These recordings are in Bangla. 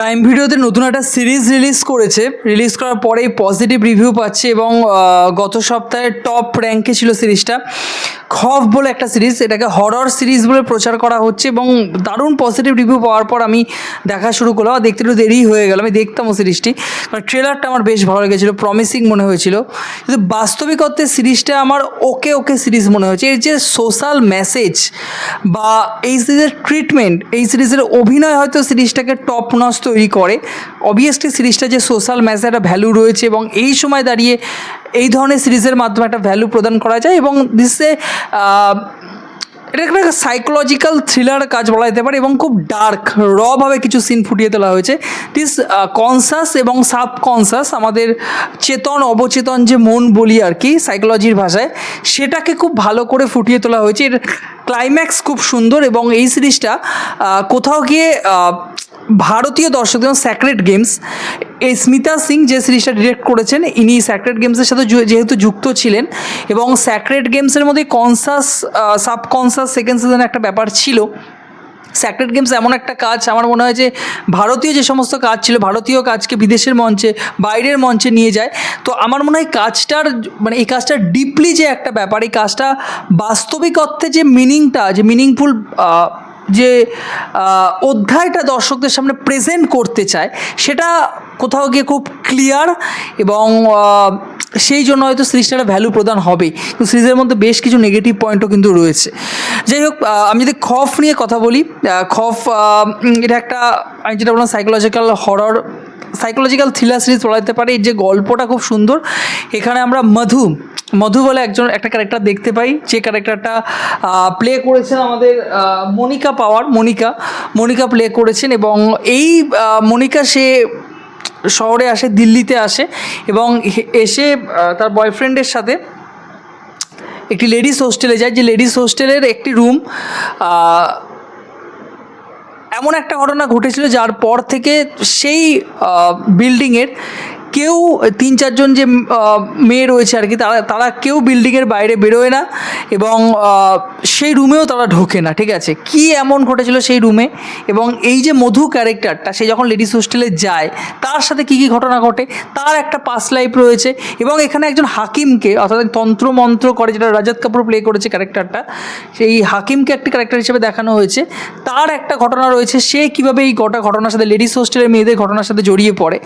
টাইম ভিডিওতে নতুন একটা সিরিজ রিলিজ করেছে। রিলিজ করার পরেই পজিটিভ রিভিউ পাচ্ছে এবং গত সপ্তাহে টপ র্যাঙ্কে ছিল সিরিজটা খফ বলে একটা সিরিজ এটাকে হরর সিরিজ বলে প্রচার করা হচ্ছে এবং দারুণ পজিটিভ রিভিউ পাওয়ার পর আমি দেখা শুরু করলাম। দেখতে একটু দেরি হয়ে গেল, আমি দেখতাম ও সিরিজটি কারণ ট্রেলারটা আমার বেশ ভালো লেগেছিলো প্রমিসিং মনে হয়েছিল। কিন্তু বাস্তবিক অর্থে সিরিজটা আমার ওকে ওকে সিরিজ মনে হয়েছে। এর যে সোশ্যাল মেসেজ বা এই সিরিজের ট্রিটমেন্ট এই সিরিজের অভিনয় হয়তো সিরিজটাকে টপ নচ তৈরি করে। অবভিয়াসলি সিরিজটা যে সোশ্যাল মেসেজ একটা ভ্যালু রয়েছে এবং এই সময় দাঁড়িয়ে এই ধরনের সিরিজের মাধ্যমে একটা ভ্যালু প্রদান করা যায় এবং দিসে এটা একটা সাইকোলজিক্যাল থ্রিলার কাজ বলা যেতে পারে এবং খুব ডার্ক রভাবে কিছু সিন ফুটিয়ে তোলা হয়েছে। দিস কনসাস এবং সাবকনসাস আমাদের চেতন, অবচেতন যে মন বলি আর কি সাইকোলজির ভাষায়, সেটাকে খুব ভালো করে ফুটিয়ে তোলা হয়েছে। এর ক্লাইম্যাক্স খুব সুন্দর এবং এই সিরিজটা কোথাও গিয়ে ভারতীয় দর্শক যেমন স্যাক্রেট গেমস এই স্মিতা সিং যে সিরিজটা ডিরেক্ট করেছেন, ইনি স্যাক্রেট গেমসের সাথে যেহেতু যুক্ত ছিলেন এবং স্যাক্রেট গেমসের মধ্যে কনসাস সাবকনসাস সেকেন্ড সিজনে একটা ব্যাপার ছিল। স্যাক্রেট গেমস এমন একটা কাজ, আমার মনে হয় যে ভারতীয় যে সমস্ত কাজ ছিল, ভারতীয় কাজকে বিদেশের মঞ্চে, বাইরের মঞ্চে নিয়ে যায়। তো আমার মনে হয় কাজটার মানে এই কাজটার ডিপলি যে একটা ব্যাপার, এই কাজটা বাস্তবিক অর্থে যে মিনিংটা যে মিনিংফুল যে অধ্যায়টা দর্শকদের সামনে প্রেজেন্ট করতে চায়, সেটা কোথাও গিয়ে খুব ক্লিয়ার এবং সেই জন্য হয়তো সিরিজটা ভ্যালু প্রদান হবে। কিন্তু সিরিজের মধ্যে বেশ কিছু নেগেটিভ পয়েন্টও কিন্তু রয়েছে। যাই হোক আমি যদি খফ নিয়ে কথা বলি খফ এটা একটা, আমি যেটা বললাম psychological horror psychological thriller series বলা যেতে পারে। এর যে গল্পটা খুব সুন্দর, এখানে আমরা মধু মধু বলে একজন, একটা ক্যারেক্টার দেখতে পাই। যে ক্যারেক্টারটা প্লে করেছেন আমাদের Monica Power, Monica. Monica play করেছেন এবং এই মনিকা সে শহরে আসে, দিল্লিতে আসে এবং এসে তার বয়ফ্রেন্ডের সাথে একটি লেডিস হোস্টেলে যায়। যে লেডিস হোস্টেলের একটি রুম এমন একটা ঘটনা ঘটেছিল যার পর থেকে সেই বিল্ডিংয়ের কেউ, তিন চারজন যে মেয়ে রয়েছে আর কি, তারা তারা কেউ বিল্ডিংয়ের বাইরে বেরোয় না। এবং সেই রুমেও তারা ঢোকে না, ঠিক আছে? কি এমন ঘটেছিল সেই রুমে এবং এই যে মধু ক্যারেক্টারটা সে যখন লেডিস হোস্টেলে যায়, তার সাথে কী কী ঘটনা ঘটে? তার একটা পাস লাইফ রয়েছে এবং এখানে একজন হাকিমকে, অর্থাৎ তন্ত্র মন্ত্র করে যেটা রাজাত কাপুর প্লে করেছে ক্যারেক্টারটা সেই হাকিমকে একটি ক্যারেক্টার হিসেবে দেখানো হয়েছে। তার একটা ঘটনা রয়েছে, সে কীভাবে এই গোটা ঘটনার সাথে লেডিস হোস্টেলের মেয়েদের ঘটনার সাথে জড়িয়ে পড়ে,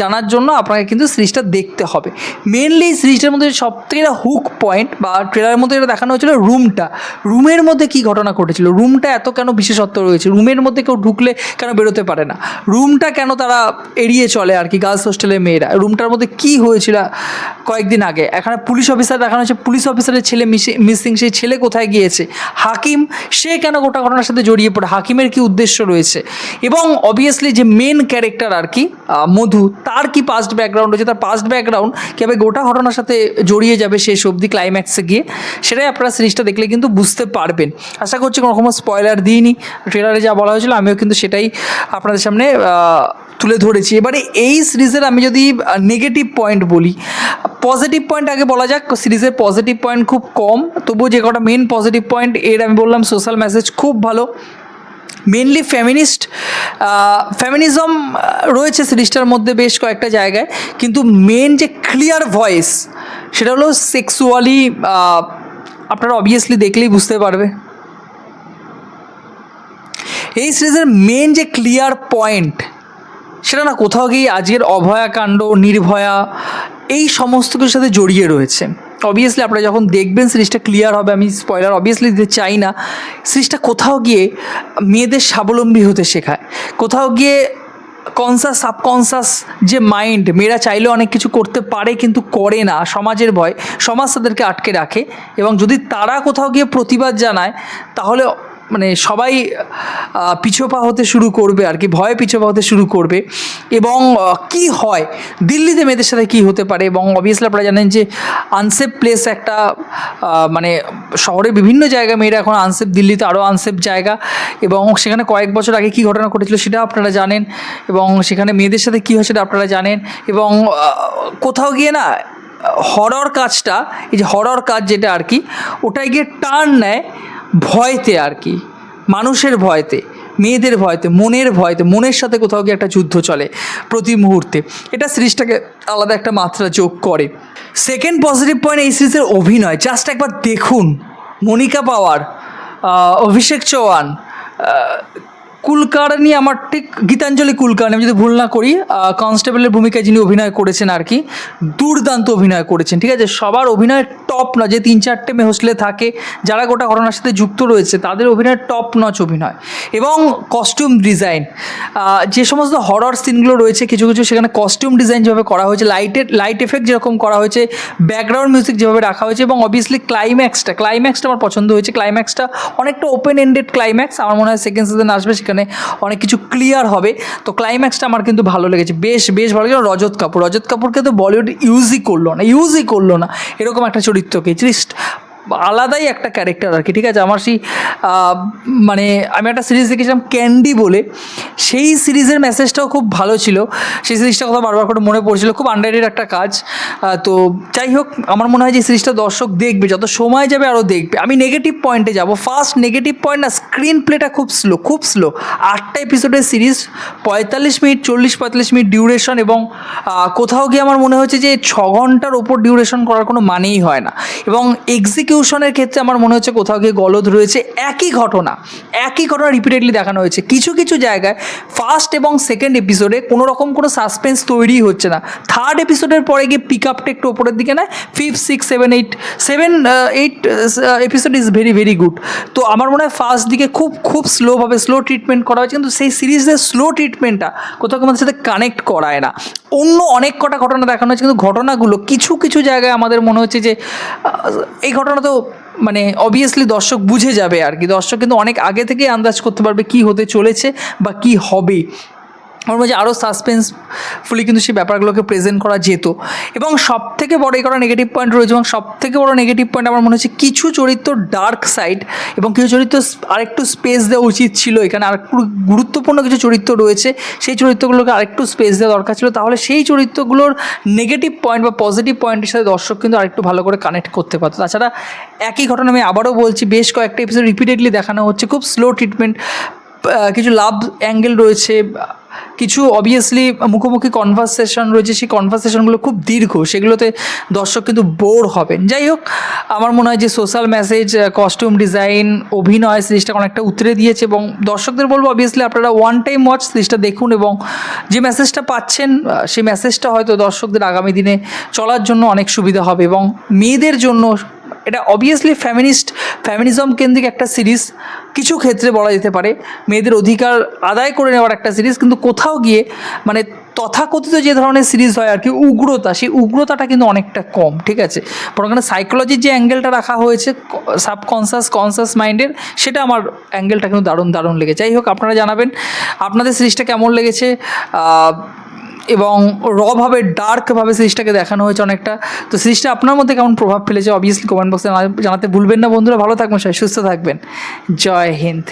জানার জন্য আপনাকে কিন্তু সিরিজটা দেখতে হবে। মেনলি সিরিজটার মধ্যে সবথেকে হুক পয়েন্ট বা ট্রেলারের মধ্যে যেটা দেখানো হয়েছিল রুমটা। রুমের মধ্যে কি ঘটনা ঘটেছিল? রুমটা এত কেন বিশেষত্ব রয়েছে? রুমের মধ্যে কেউ ঢুকলে কেন বেরোতে পারে না? রুমটা কেন তারা এড়িয়ে চলে আর কি গার্লস হোস্টেলের মেয়েরা? রুমটার মধ্যে কি হয়েছিল কয়েকদিন আগে? এখানে পুলিশ অফিসার দেখানো হয়েছে। পুলিশ অফিসারের ছেলে মিসিং সেই ছেলে কোথায় গিয়েছে? হাকিম, সে কেন গোটা ঘটনার সাথে জড়িয়ে পড়ে? হাকিমের কি উদ্দেশ্য রয়েছে? এবং অবভিয়াসলি যে মেন ক্যারেক্টার আর কি মধু, তার কি পাস্ট ব্যাকগ্রাউন্ড রয়েছে? তার পাস্ট ব্যাকগ্রাউন্ড কীভাবে গোটা ঘটনার সাথে জড়িয়ে যাবে শেষ অবধি ক্লাইম্যাক্সে গিয়ে, সেটাই আপনারা সিরিজটা দেখলে কিন্তু বুঝতে পারবেন। আশা করছি কোনো রকম স্পয়লার দিইনি। ট্রেলারে যা বলা হয়েছিল, আমিও কিন্তু সেটাই আপনাদের সামনে তুলে ধরেছি। এবারে এই সিরিজের আমি যদি নেগেটিভ পয়েন্ট বলি পজিটিভ পয়েন্ট আগে বলা যাক, সিরিজের পজিটিভ পয়েন্ট খুব কম। তবুও যে কটা মেন পজিটিভ পয়েন্ট এর আমি বললাম সোশ্যাল মেসেজ খুব ভালো। মেনলি ফ্যামিনিস্ট ফ্যামিনিজম রয়েছে সিরিজটার মধ্যে বেশ কয়েকটা জায়গায়। কিন্তু মেন যে ক্লিয়ার ভয়েস সেটা হলো সেক্সুয়ালি আপনারা অবভিয়াসলি দেখলেই বুঝতে পারবে। এই সিরিজের মেন যে ক্লিয়ার পয়েন্ট সেটা না কোথাও গিয়ে আজকের অভয়াকাণ্ড নির্ভয়া, এই সমস্ত কিছুর সাথে জড়িয়ে রয়েছে। অবভিয়াসলি আপনারা যখন দেখবেন সিরিজটা ক্লিয়ার হবে, আমি স্পয়লার অবভিয়াসলি দিতে চাই না, সিরিজটা কোথাও গিয়ে মেয়েদের স্বাবলম্বী হতে শেখায়। কোথাও গিয়ে কনসাস সাবকনসাস যে মাইন্ড মেয়েরা চাইলেও অনেক কিছু করতে পারে কিন্তু করে না। সমাজের ভয়, সমাজ তাদেরকে আটকে রাখে এবং যদি তারা কোথাও গিয়ে প্রতিবাদ জানায়, তাহলে মানে সবাই পিছোপা হতে শুরু করবে আর কি, ভয়ে পিছোপা হতে শুরু করবে। এবং কি হয়, দিল্লিতে মেয়েদের সাথে কি হতে পারে? এবং অবভিয়াসলি আপনারা জানেন যে আনসেফ প্লেস একটা মানে শহরের বিভিন্ন জায়গায় মেয়েরা এখন আনসেফ দিল্লিতে আরও আনসেফ জায়গা। এবং সেখানে কয়েক বছর আগে কী ঘটনা ঘটেছিল সেটা আপনারা জানেন। এবং সেখানে মেয়েদের সাথে কী হয় সেটা আপনারা জানেন। এবং কোথাও গিয়ে না হরর কাজটা, এই যে হরর কাজ যেটা আর কি ওটাই গিয়ে টার্ন নেয়। ভয়তে আর কি। মানুষের ভয়তে, মেয়েদের ভয়তে, মনের ভয়তে, মনের সাথে কোথাও গিয়ে একটা যুদ্ধ চলে প্রতি মুহূর্তে। এটা সিরিজটাকে আলাদা একটা মাত্রা যোগ করে। সেকেন্ড পজিটিভ পয়েন্ট এই সিরিজের অভিনয় জাস্ট একবার দেখুন। মনিকা পাওয়ার অভিষেক চৌহান কুলকার্নি, আমার ঠিক গীতাঞ্জলি কুলকার্নি, আমি যদি ভুল না করি কনস্টেবলের ভূমিকায় যিনি অভিনয় করেছেন আর কি, দুর্দান্ত অভিনয় করেছেন, ঠিক আছে? সবার অভিনয় টপ না যে তিন চারটে মেয়ে হোস্টেলে থাকে, যারা গোটা ঘটনার সাথে যুক্ত রয়েছে, তাদের অভিনয় টপ নচ অভিনয়। এবং কস্টিউম ডিজাইন যে সমস্ত হরর সিনগুলো রয়েছে, কিছু কিছু সেখানে কস্টিউম ডিজাইন যেভাবে করা হয়েছে লাইটের লাইট এফেক্ট যেরকম করা হয়েছে ব্যাকগ্রাউন্ড মিউজিক যেভাবে রাখা হয়েছে, এবং অবভিয়াসলি ক্লাইম্যাক্সটা ক্লাইম্যাক্সটা আমার পছন্দ হয়েছে ক্লাইম্যাক্সটা অনেকটা ওপেন এন্ডেড ক্লাইম্যাক্স আমার মনে হয় সেকেন্ড সিজন আসবে সেখানে। অনেক কিছু ক্লিয়ার হবে। তো ক্লাইম্যাক্সটা আমার কিন্তু ভালো লেগেছে। বেশ বেশ ভালো লেগেছে। রজত কাপুর। রজত কাপুরকে তো বলিউড ইউজই করল না ইউজই করল না। এরকম একটা চরিত্রকে। জাস্ট আলাদাই একটা ক্যারেক্টার আর কি, ঠিক আছে? আমার সেই মানে আমি একটা সিরিজ দেখেছিলাম ক্যান্ডি বলে। সেই সিরিজের মেসেজটাও খুব ভালো ছিল। সেই সিরিজটা কথা বারবার করে মনে পড়ছিল। খুব আন্ডারেড একটা কাজ। তো যাই হোক, আমার মনে হয় যে সিরিজটা দর্শক দেখবে, যত সময় যাবে আরও দেখবে। আমি নেগেটিভ পয়েন্টে যাব। ফার্স্ট নেগেটিভ পয়েন্ট না স্ক্রিন প্লেটা খুব স্লো খুব স্লো আটটা এপিসোডের সিরিজ পঁয়তাল্লিশ মিনিট, চল্লিশ, পঁয়তাল্লিশ মিনিট ডিউরেশন এবং কোথাও গিয়ে আমার মনে হচ্ছে যে ছ ঘণ্টার ওপর ডিউরেশন করার কোনো মানেই হয় না। এবং এক্সিকিউশনের ক্ষেত্রে আমার মনে হচ্ছে কোথাও গিয়ে গলদ রয়েছে। একই ঘটনা একই ঘটনা রিপিটেডলি দেখানো হয়েছে। কিছু কিছু জায়গায় ফার্স্ট এবং সেকেন্ড এপিসোডে কোনো রকম কোনো সাসপেন্স তৈরি হচ্ছে না। থার্ড এপিসোডের পরে গিয়ে পিক আপটা একটু ওপরের দিকে নেয়। Fifth six seven eight seven eight episode is very very good তো আমার মনে হয় ফার্স্ট দিকে খুব খুব স্লোভাবে স্লো ট্রিটমেন্ট করা হয়েছে। কিন্তু সেই সিরিজের স্লো ট্রিটমেন্টটা কোথাও আমাদের সাথে কানেক্ট করায় না। অন্য অনেক কটা ঘটনা দেখানো হয়েছে, কিন্তু ঘটনাগুলো কিছু কিছু জায়গায় আমাদের মনে হচ্ছে যে এই ঘটনা তো মানে অবভিয়াসলি দর্শক বুঝে যাবে আর কি। দর্শক কিন্তু অনেক আগে থেকেই আন্দাজ করতে পারবে কি হতে চলেছে বা কি হবে। মনে হয় আরও সাসপেন্সফুলি কিন্তু সেই ব্যাপারগুলোকে প্রেজেন্ট করা যেত। এবং সব থেকে বড় এই নেগেটিভ পয়েন্ট রয়েছে এবং সব থেকে বড় নেগেটিভ পয়েন্ট আমার মনে হচ্ছে কিছু চরিত্র ডার্ক সাইড এবং কিছু চরিত্র আরেকটু স্পেস দেওয়া উচিত ছিল এখানে। আরেকটু গুরুত্বপূর্ণ কিছু চরিত্র রয়েছে, সেই চরিত্রগুলোকে আরেকটু স্পেস দেওয়া দরকার ছিল। তাহলে সেই চরিত্রগুলোর নেগেটিভ পয়েন্ট বা পজিটিভ পয়েন্টের সাথে দর্শক কিন্তু আরেকটু ভালো করে কানেক্ট করতে পারতো। তাছাড়া একই ঘটনা আমি আবারও বলছি, বেশ কয়েকটা এপিসোড রিপিটেডলি দেখানো হচ্ছে। খুব স্লো ট্রিটমেন্ট কিছু লাভ অ্যাঙ্গেল রয়েছে কিছু অবভিয়াসলি মুখোমুখি কনভারসেশন রয়েছে, সেই কনভারসেশনগুলো খুব দীর্ঘ, সেগুলোতে দর্শক কিন্তু বোর হবেন। যাই হোক, আমার মনে হয় যে সোশ্যাল মেসেজ কস্টিউম ডিজাইন অভিনয় সিরিজটা অনেকটা উতরে দিয়েছে এবং দর্শকদের বলব অবভিয়াসলি আপনারা ওয়ান টাইম ওয়াচ সিরিজটা দেখুন এবং যে মেসেজটা পাচ্ছেন সেই মেসেজটা হয়তো দর্শকদের আগামী দিনে চলার জন্য অনেক সুবিধা হবে এবং মেয়েদের জন্য এটা অবভিয়াসলি ফ্যামিনিস্ট ফ্যামিনিজম কেন্দ্রিক একটা সিরিজ কিছু ক্ষেত্রে বলা যেতে পারে, মেয়েদের অধিকার আদায় করে নেওয়ার একটা সিরিজ কিন্তু কোথাও গিয়ে মানে তথাকথিত যে ধরনের সিরিজ হয় আর কি, উগ্রতা, সেই উগ্রতাটা কিন্তু অনেকটা কম, ঠিক আছে? বরং এখানে সাইকোলজির যে অ্যাঙ্গেলটা রাখা হয়েছে সাবকনসাস কনসাস মাইন্ডের সেটা আমার অ্যাঙ্গেলটা কিন্তু দারুণ দারুণ লেগেছে। যাই হোক, আপনারা জানাবেন, আপনাদের সিরিজটা কেমন লেগেছে? এবং রভাবে ডার্কভাবে সিরিজটাকে দেখানো হয়েছে অনেকটা। তো সিরিজটা আপনার মধ্যে কেমন প্রভাব ফেলেছে? অবভিয়াসলি কমেন্ট বক্সে জানাতে ভুলবেন না। বন্ধুরা, ভালো থাকবেন, সবাই সুস্থ থাকবেন। জয় হিন্দ।